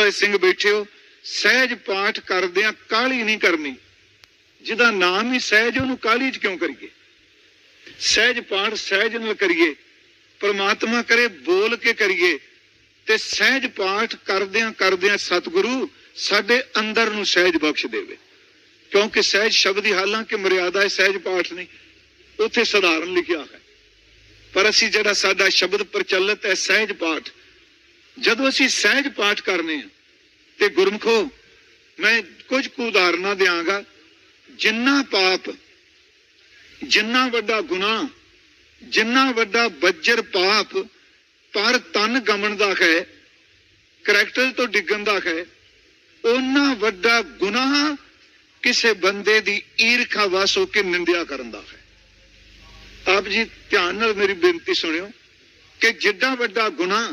ਵਾਲੇ ਸਿੰਘ ਬੈਠੇ ਹੋ, ਸਹਿਜ ਪਾਠ ਕਰਦਿਆਂ ਕਾਹਲੀ ਨਹੀਂ ਕਰਨੀ। ਜਿਹਦਾ ਨਾਮ ਹੀ ਸਹਿਜ, ਉਹਨੂੰ ਕਾਹਲੀ ਚ ਕਿਉਂ ਕਰੀਏ? ਸਹਿਜ ਪਾਠ ਸਹਿਜ ਨਾਲ ਕਰੀਏ, ਪਰਮਾਤਮਾ ਕਰੇ ਬੋਲ ਕੇ ਕਰੀਏ, ਤੇ ਸਹਿਜ ਪਾਠ ਕਰਦਿਆਂ ਕਰਦਿਆਂ ਸਤਿਗੁਰੂ ਸਾਡੇ ਅੰਦਰ ਨੂੰ ਸਹਿਜ ਬਖਸ਼ ਦੇਵੇ। ਕਿਉਂਕਿ ਸਹਿਜ ਸ਼ਬਦ ਹੀ ਹਾਲਾਂਕਿ ਮਰਿਆਦਾ ਹੈ, ਸਹਿਜ ਪਾਠ ਨਹੀਂ, ਉੱਥੇ ਸਧਾਰਨ ਲਿਖਿਆ ਹੈ। ਪਰ ਅਸੀਂ ਜਿਹੜਾ ਸਾਡਾ ਸ਼ਬਦ ਪ੍ਰਚਲਿਤ ਹੈ, ਸਹਿਜ ਪਾਠ ਜਦੋਂ ਅਸੀਂ ਸਹਿਜ ਪਾਠ ਕਰਨੇ ਆ, ਤੇ ਗੁਰਮਖੋ, ਮੈਂ ਕੁਝ ਕੁ ਉਦਾਹਰਨਾਂ ਦਿਆਂਗਾ। ਜਿੰਨਾ ਪਾਪ, ਜਿੰਨਾ ਵੱਡਾ ਗੁਨਾਹ, ਜਿੰਨਾ ਵੱਡਾ ਬੱਜਰ ਪਾਪ, ਪਰ ਤਨ ਗਮਨ ਦਾ ਹੈ, ਕਰੈਕਟਰ ਤੋਂ ਡਿੱਗਣ ਦਾ ਹੈ ਉਹਨਾਂ ਵੱਡਾ ਗੁਨਾਹ ਕਿਸੇ ਬੰਦੇ ਦੀ ਈਰਖਾ ਵਸ ਹੋ ਕੇ ਨਿੰਦਿਆ ਕਰਨ ਦਾ ਹੈ। ਆਪ ਜੀ ਧਿਆਨ ਨਾਲ ਮੇਰੀ ਬੇਨਤੀ ਸੁਣਿਓ ਕਿ ਜਿੱਡਾ ਵੱਡਾ ਗੁਨਾਹ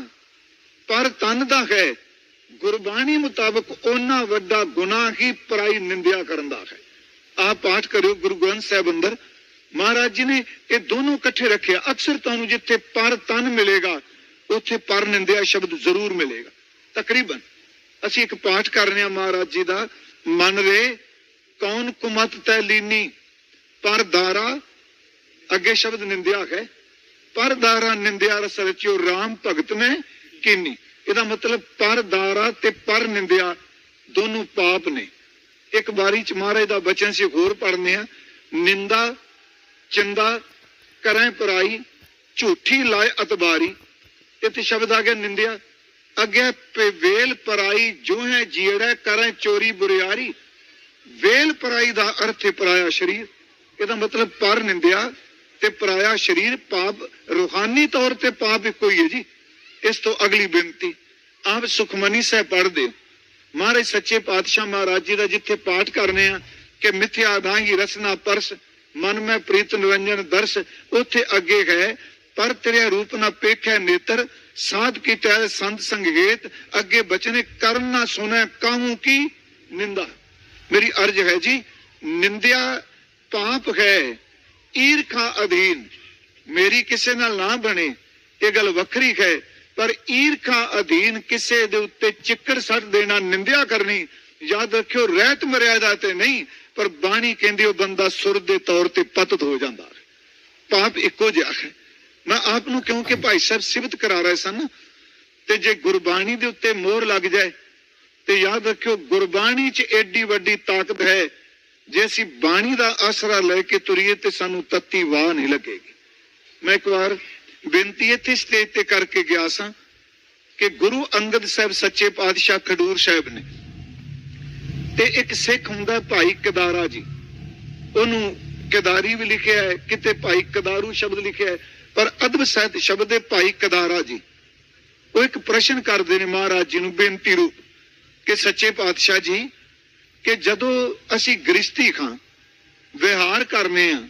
ਪਰ ਤਨ ਦਾ ਹੈ। ਗੁਰਬਾਣੀ ਮੁਤਾਬਕ ਉਹਨਾਂ ਵੱਡਾ ਗੁਨਾਹ ਹੀ ਪਰਾਈ ਨਿੰਦਿਆ ਕਰਨ ਦਾ ਹੈ। ਆਹ ਪਾਠ ਕਰਿਓ ਗੁਰੂ ਗ੍ਰੰਥ ਸਾਹਿਬ ਅੰਦਰ। ਮਹਾਰਾਜ ਜੀ ਨੇ ਇਹ ਦੋਨੋਂ ਇਕੱਠੇ ਰੱਖਿਆ ਅਕਸਰ ਤੁਹਾਨੂੰ ਜਿੱਥੇ ਪਰ ਤਨ ਮਿਲੇਗਾ, ਉੱਥੇ ਪਰ ਨਿੰਦਿਆ ਸ਼ਬਦ ਜ਼ਰੂਰ ਮਿਲੇਗਾ। ਤਕਰੀਬਨ ਅਸੀਂ ਇੱਕ ਪਾਠ ਕਰ ਰਹੇ ਹਾਂ ਮਹਾਰਾਜ ਜੀ ਦਾ। ਮਨ ਰੇ, ਕੌਣ ਕੁਮਤ ਤੈ ਲੀਨੀ? ਪਰ ਦਾਰਾ ਅੱਗੇ ਸ਼ਬਦ ਨਿੰਦਿਆ ਹੈ। ਪਰ ਦਾਰਾ ਨਿੰਦਿਆ ਰਸ ਰਚਿਓ RAM ਭਗਤ ਨੇ ਕੀਨੀ? ਇਹਦਾ ਮਤਲਬ ਪਰ ਦਾਰਾ ਤੇ ਪਰ ਨਿੰਦਿਆ ਦੋਨੋਂ ਪਾਪ ਨੇ। ਇੱਕ ਵਾਰੀ ਚ ਮਹਾਰਾਜ ਦਾ ਬਚਨ ਸੀ ਹੋਰ ਪੜ੍ਹਨੇ ਆ, ਨਿੰਦਾ, ਚੰਦਾ, ਕਰਾਂ ਪਰਾਈ, ਝੂਠੀ ਲਾਏ ਅਤਬਾਰੀ ਇੱਥੇ ਸ਼ਬਦ ਆ ਗਿਆ ਨਿੰਦਿਆ। ਅੱਗੇ ਵੇਲ ਪਰਾਈ ਜੋ ਹੈ ਜੀੜਾ, ਕਰਾਂ ਚੋਰੀ ਬੁਰਿਆਰੀ। ਵੇਲ ਪਰਾਈ ਦਾ ਅਰਥ ਹੈ ਪਰਾਇਆ ਸ਼ਰੀਰ। ਇਹਦਾ ਮਤਲਬ ਪਰ ਨਿੰਦਿਆ ਤੇ ਪਰਾਇਆ ਸ਼ਰੀਰ ਪਾਪ, ਰੂਹਾਨੀ ਤੌਰ ਤੇ ਪਾਪ ਇੱਕੋ ਹੀ ਹੈ ਜੀ। ਇਸ ਤੋਂ ਅਗਲੀ ਬੇਨਤੀ, ਆਪ ਸੁਖਮਨੀ ਸਾਹਿਬ ਪੜ੍ਹਦੇ ਹੋ। ਮਹਾਰਾਜ ਸੱਚੇ ਪਾਤਸ਼ਾਹ ਮਹਾਰਾਜ ਜੀ ਦਾ ਜਿੱਥੇ ਪਾਠ ਕਰਨੇ ਆ, ਕਿ ਮਿਥਿਆ ਦਾਂਗੀ ਰਸਨਾ ਪਰਸ, ਮਨ ਮੈਂ ਪ੍ਰੀਤ ਨਿਰੰਜਨ ਦਰਸ, ਉੱਥੇ ਅੱਗੇ ਹੈ। ਪਰ ਤੇਰੇ ਰੂਪ ਨਾ ਪੇਖੈ ਨੇਤਰ, ਸਾਧ ਕੀ ਤੈ ਸੰਤ ਸੰਗੇਤ, ਅੱਗੇ ਬਚਨੇ ਕਰਨ ਨਾ ਸੁਨੈ ਕਾਹੂ ਕੀ ਨਿੰਦਾ। ਮੇਰੀ ਅਰਜ ਹੈ ਜੀ, ਨਿੰਦਿਆ ਪਾਪ ਹੈ, ਈਰਖਾ ਅਧੀਨ। ਮੇਰੀ ਕਿਸੇ ਨਾਲ ਨਾ ਬਣੇ, ਇਹ ਗੱਲ ਵੱਖਰੀ ਹੈ। ਪਰ ਈਰਖਾ ਅਧੀਨ ਕਿਸੇ ਦੇ ਉੱਤੇ ਚਿੱਕੜ ਸੱਟ ਦੇਣਾ ਨਿੰਦਿਆ ਕਰਨੀ, ਯਾਦ ਰੱਖਿਓ ਰਹਿਤ ਮਰਿਆਦਾ ਤੇ ਨਹੀਂ, ਪਰ ਬਾਣੀ ਕਹਿੰਦੀ ਉਹ ਬੰਦਾ ਸੁਰ ਦੇ ਤੌਰ ਤੇ ਪਤਤ ਹੋ ਜਾਂਦਾ ਪਾਪ ਇੱਕੋ ਜਿਹਾ ਹੈ। ਮੈਂ ਆਪ ਨੂੰ ਕਿਉਂਕਿ ਭਾਈ ਸਾਹਿਬ ਸਿਫਤ ਕਰਾ ਰਹੇ ਸਨ? ਤੇ ਜੇ ਗੁਰਬਾਣੀ ਦੇ ਉੱਤੇ ਮੋਹਰ ਲੱਗ ਜਾਏ, ਤੇ ਯਾਦ ਰੱਖਿਓ ਗੁਰਬਾਣੀ 'ਚ ਏਡੀ ਵੱਡੀ ਤਾਕਤ ਹੈ, ਜੇ ਅਸੀਂ ਬਾਣੀ ਦਾ ਆਸਰਾ ਲੈ ਕੇ ਤੁਰੀਏ ਤੇ ਸਾਨੂੰ ਤੱਤੀ ਵਾਹ ਨਹੀਂ ਲੱਗੇਗੀ। ਮੈਂ ਇੱਕ ਵਾਰ ਬੇਨਤੀ ਇੱਥੇ ਸਟੇਜ ਤੇ ਕਰਕੇ ਗਿਆ ਸਾਂ ਕਿ ਗੁਰੂ ਅੰਗਦ ਸਾਹਿਬ ਸੱਚੇ ਪਾਤਸ਼ਾਹ ਖਡੂਰ ਸਾਹਿਬ ਨੇ। ਤੇ ਇੱਕ ਸਿੱਖ ਹੁੰਦਾ ਭਾਈ ਕਦਾਰਾ ਜੀ। ਉਹਨੂੰ ਕਦਾਰੀ ਵੀ ਲਿਖਿਆ ਹੈ, ਕਿਤੇ ਭਾਈ ਕਦਾਰੂ ਸ਼ਬਦ ਲਿਖਿਆ ਹੈ, ਪਰ ਅਦਬ ਸਹਿਤ ਸ਼ਬਦ ਹੈ ਭਾਈ ਕਦਾਰਾ ਜੀ। ਉਹ ਇੱਕ ਪ੍ਰਸ਼ਨ ਕਰਦੇ ਨੇ ਮਹਾਰਾਜ ਜੀ ਨੂੰ ਬੇਨਤੀ ਰੂਪ ਕਿ ਸੱਚੇ ਪਾਤਸ਼ਾਹ ਜੀ, ਕਿ ਜਦੋਂ ਅਸੀਂ ਗ੍ਰਸਤੀ ਖਾਂ, ਵਿਹਾਰ ਕਰਨੇ ਆ,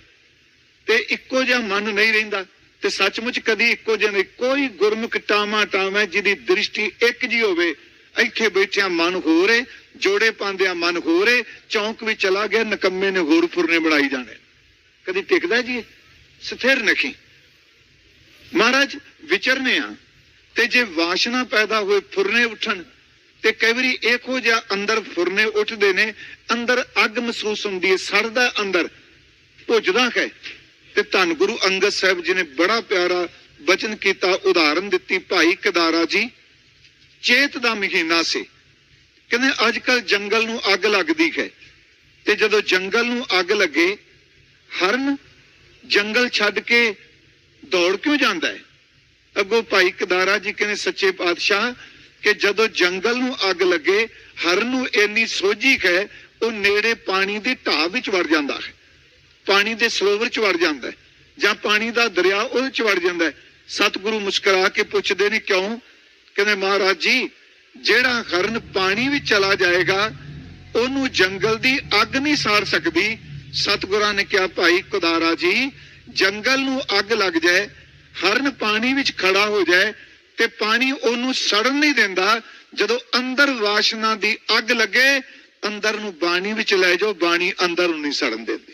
ਤੇ ਇੱਕੋ ਜਿਹਾ ਮਨ ਨਹੀਂ ਰਹਿੰਦਾ। ਤੇ ਸੱਚਮੁੱਚ ਕਦੀ ਇੱਕੋ ਜਿਹਾ ਕੋਈ ਗੁਰਮੁਖ ਟਾਮਾ ਟਾਮਾ ਜਿਹਦੀ ਦ੍ਰਿਸ਼ਟੀ ਇੱਕ ਜੀ ਹੋਵੇ, ਇੱਥੇ ਬੈਠਿਆ ਮਨ ਹੋਰ ਜੋੜੇ ਪਾਉਂਦਿਆਂ ਮਨ ਹੋਰ ਚੌਂਕ ਵੀ ਚਲਾ ਗਿਆ, ਨਕੰਮੇ ਨੇ ਹੋਰ ਫੁਰਨੇ ਬਣਾਈ ਜਾਣੇ। ਕਦੀ ਟਿਕਦਾ ਜੀ ਸਥਿਰ ਨਖੀ। ਮਹਾਰਾਜ, ਵਿਚਰਨੇ ਆ, ਤੇ ਜੇ ਵਾਸ਼ਨਾ ਪੈਦਾ ਹੋਏ ਫੁਰਨੇ ਉੱਠਣ, ਤੇ ਕਈ ਵਾਰੀ ਇਹੋ ਜਿਹਾ ਅੰਦਰ ਫੁਰਨੇ ਉੱਠਦੇ ਨੇ, ਅੰਦਰ ਅੱਗ ਮਹਿਸੂਸ ਹੁੰਦੀ ਹੈ ਸੜਦਾ ਅੰਦਰ, ਭੁੱਜਦਾ ਹੈ ਤੇ ਧੰਨ ਗੁਰੂ ਅੰਗਦ ਸਾਹਿਬ ਜੀ ਨੇ ਬੜਾ ਪਿਆਰਾ ਬਚਨ ਕੀਤਾ, ਉਦਾਹਰਨ ਦਿੱਤੀ, ਭਾਈ ਕਦਾਰਾ ਜੀ, ਚੇਤ ਦਾ ਮਹੀਨਾ ਸੀ। ਕਹਿੰਦੇ ਅੱਜ ਕੱਲ ਜੰਗਲ ਨੂੰ ਅੱਗ ਲੱਗਦੀ ਹੈ। ਤੇ ਜਦੋਂ ਜੰਗਲ ਨੂੰ ਅੱਗ ਲੱਗੇ, ਹਰਨ ਜੰਗਲ ਛੱਡ ਕੇ ਦੌੜ ਕਿਉਂ ਜਾਂਦਾ ਹੈ? ਅੱਗੋਂ ਭਾਈ ਕਦਾਰਾ ਜੀ ਕਹਿੰਦੇ, ਸੱਚੇ ਪਾਤਸ਼ਾਹ, ਕਿ ਜਦੋਂ ਜੰਗਲ ਨੂੰ ਅੱਗ ਲੱਗੇ, ਹਰਨ ਨੂੰ ਇੰਨੀ ਸੋਝੀ ਹੈ, ਉਹ ਨੇੜੇ ਪਾਣੀ ਦੀ ਢਾਹ ਵਿੱਚ ਵੜ ਜਾਂਦਾ ਹੈ। ਪਾਣੀ ਦੇ ਸਰੋਵਰ ਚ ਵੜ ਜਾਂਦਾ ਜਾਂ ਪਾਣੀ ਦਾ ਦਰਿਆ ਉਹਦੇ ਚ ਵੜ ਜਾਂਦਾ ਸਤਿਗੁਰੂ ਮੁਸਕਰਾ ਕੇ ਪੁੱਛਦੇ ਨੇ, ਕਿਉਂ? ਕਹਿੰਦੇ, ਮਹਾਰਾਜ ਜੀ, ਜਿਹੜਾ ਹਰਨ ਪਾਣੀ ਵਿੱਚ ਚਲਾ ਜਾਏਗਾ, ਉਹਨੂੰ ਜੰਗਲ ਦੀ ਅੱਗ ਨਹੀਂ ਸਾੜ ਸਕਦੀ। ਸਤਿਗੁਰਾਂ ਨੇ ਕਿਹਾ, ਭਾਈ ਕੁਦਾਰਾ ਜੀ, ਜੰਗਲ ਨੂੰ ਅੱਗ ਲੱਗ ਜਾਏ, ਹਰਨ ਪਾਣੀ ਵਿੱਚ ਖੜਾ ਹੋ ਜਾਏ ਤੇ ਪਾਣੀ ਉਹਨੂੰ ਸੜਨ ਨਹੀਂ ਦਿੰਦਾ। ਜਦੋਂ ਅੰਦਰ ਵਾਸ਼ਨਾ ਦੀ ਅੱਗ ਲੱਗੇ, ਅੰਦਰ ਨੂੰ ਬਾਣੀ ਵਿੱਚ ਲੈ ਜਾਓ, ਬਾਣੀ ਅੰਦਰ ਨੂੰ ਨਹੀਂ ਸੜਨ ਦਿੰਦੀ।